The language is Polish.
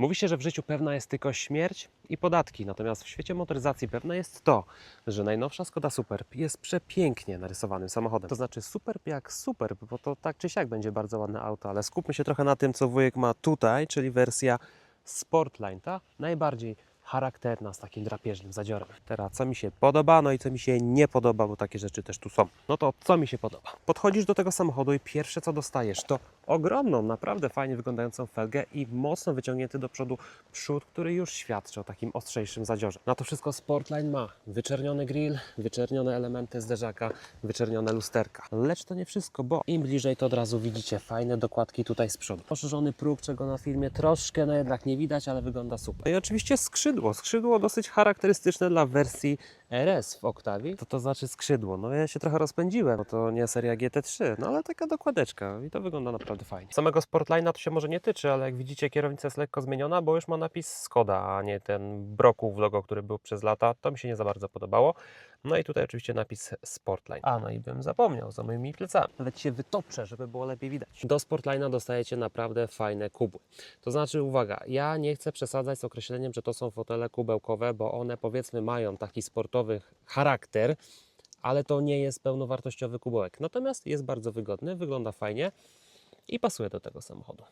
Mówi się, że w życiu pewna jest tylko śmierć i podatki, natomiast w świecie motoryzacji pewne jest to, że najnowsza Skoda Superb jest przepięknie narysowanym samochodem. To znaczy Superb jak Superb, bo to tak czy siak będzie bardzo ładne auto, ale skupmy się trochę na tym, co wujek ma tutaj, czyli wersja Sportline, ta najbardziej charakterna z takim drapieżnym zadziorem. Teraz co mi się podoba, no i co mi się nie podoba, bo takie rzeczy też tu są. No to co mi się podoba? Podchodzisz do tego samochodu i pierwsze co dostajesz to ogromną, naprawdę fajnie wyglądającą felgę i mocno wyciągnięty do przodu przód, który już świadczy o takim ostrzejszym zadziorze. Na to wszystko Sportline ma wyczerniony grill, wyczernione elementy zderzaka, wyczernione lusterka. Lecz to nie wszystko, bo im bliżej to od razu widzicie fajne dokładki tutaj z przodu. Poszerzony próg, czego na filmie troszkę no jednak nie widać, ale wygląda super. No i oczywiście skrzydło. Skrzydło. Dosyć charakterystyczne dla wersji RS w Octavii. To to znaczy skrzydło. No ja się trochę rozpędziłem, bo to nie seria GT3, no ale taka dokładeczka i to wygląda naprawdę fajnie. Samego Sportline'a to się może nie tyczy, ale jak widzicie kierownica jest lekko zmieniona, bo już ma napis Skoda, a nie ten Broków logo, który był przez lata. To mi się nie za bardzo podobało. No i tutaj oczywiście napis Sportline. A, no i bym zapomniał za moimi plecami. Nawet się wytoczę, żeby było lepiej widać. Do Sportline'a dostajecie naprawdę fajne kubły. To znaczy, uwaga, ja nie chcę przesadzać z określeniem, że to są fotele kubełkowe, bo one powiedzmy mają taki sportowy charakter, ale to nie jest pełnowartościowy kubełek. Natomiast jest bardzo wygodny, wygląda fajnie i pasuje do tego samochodu.